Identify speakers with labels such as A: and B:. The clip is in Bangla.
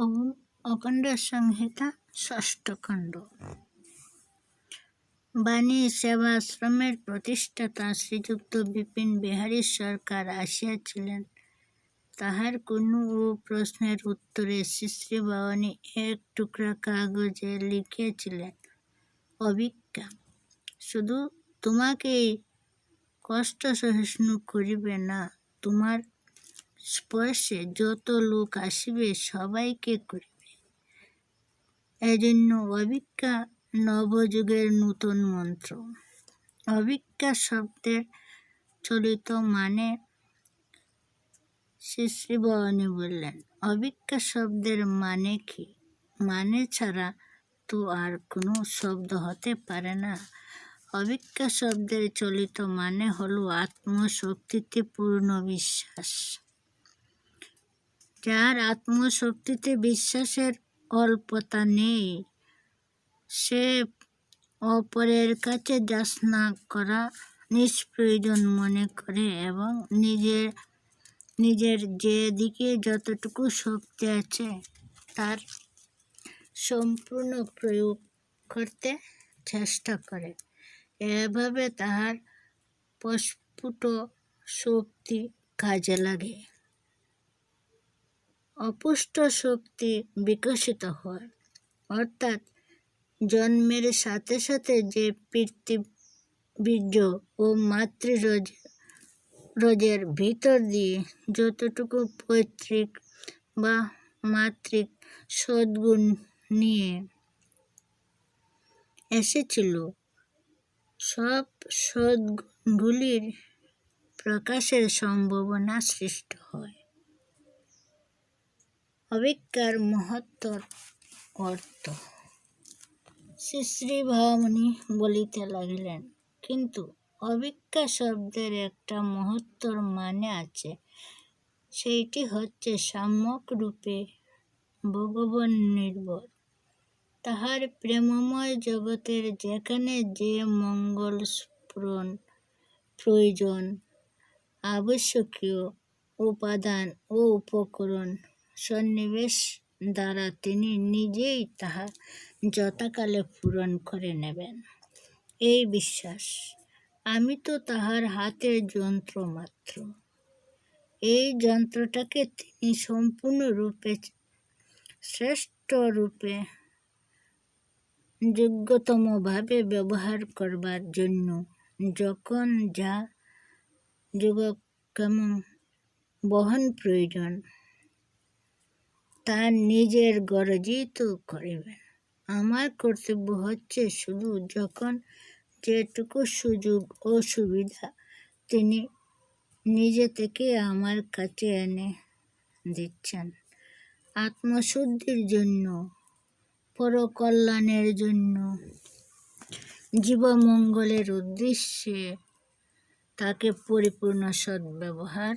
A: ওম অখণ্ড সংহিতা ষষ্ঠ খণ্ড বাণী সেবাশ্রমের প্রতিষ্ঠাতা শ্রীযুক্ত বিপিন বিহারী সরকার আসিয়াছিলেন তাহার কোনো ও প্রশ্নের উত্তরে শ্রী ভবানী এক টুকরা কাগজে লিখিয়াছিলেন অভিজ্ঞা শুধু তোমাকেই কষ্ট সহিষ্ণু করিবে না তোমার স্পর্শে যত লোক আসবে সবাইকে করিবে। এজন্য অভিজ্ঞা নবযুগের নূতন মন্ত্র। অভিজ্ঞা শব্দের চলিত মানে শ্রী ভবানী বললেন অভিজ্ঞা শব্দের মানে কি? মানে ছাড়া তো আর কোনো শব্দ হতে পারে না। অভিজ্ঞা শব্দের চলিত মানে হলো আত্মশক্তিতে পূর্ণ বিশ্বাস। যার আত্মশক্তিতে বিশ্বাসের অল্পতা নেই, সে অপরের কাছে যাচনা করা নিষ্প্রয়োজন মনে করে এবং নিজের নিজের যে দিকে যতটুকু শক্তি আছে তার সম্পূর্ণ প্রয়োগ করতে চেষ্টা করে। এভাবে তাহার প্রস্ফুট শক্তি কাজে লাগে। অপুষ্ট শক্তি বিকশিত হয়। অর্থাৎ জন্মের সাথে সাথে যে বীর্য ও মাতৃরজ, রজের ভিতর দিয়ে যতটুকু পৈতৃক বা মাতৃক সদ্গুণ নিয়ে এসেছিল, সব সদ্গুণগুলির প্রকাশের সম্ভাবনা সৃষ্টি হয়। অভিজ্ঞার মহত্তর অর্থ শ্রী ভবানী বলিতে লাগিলেন কিন্তু অভিজ্ঞা শব্দের একটা মহত্তর মানে আছে সেইটি হচ্ছে সাম্যক রূপে ভগবান নির্ভর তাহার প্রেমময় জগতের যেখানে যে মঙ্গল স্ফুরণ প্রয়োজন আবশ্যকীয় উপাদান ও উপকরণ সন্নিবেশ দ্বারা তিনি নিজেই তাহা যথাকালে পূরণ করে নেবেন। এই বিশ্বাস, আমি তো তাহার হাতের যন্ত্র মাত্র। এই যন্ত্রটাকে তিনি সম্পূর্ণরূপে শ্রেষ্ঠ রূপে যোগ্যতমভাবে ব্যবহার করবার জন্য যখন যা যোগক্ষেম বহন প্রয়োজন তার নিজের গরজই তো করিবেন আমার কর্তব্য হচ্ছে শুধু যখন যেটুকু সুযোগ ও সুবিধা তিনি নিজে থেকে আমার কাছে এনে দিচ্ছেন। আত্মশুদ্ধির জন্য, পরকল্যাণের জন্য, জীবমঙ্গলের উদ্দেশ্যে তাকে পরিপূর্ণ সদ্ব্যবহার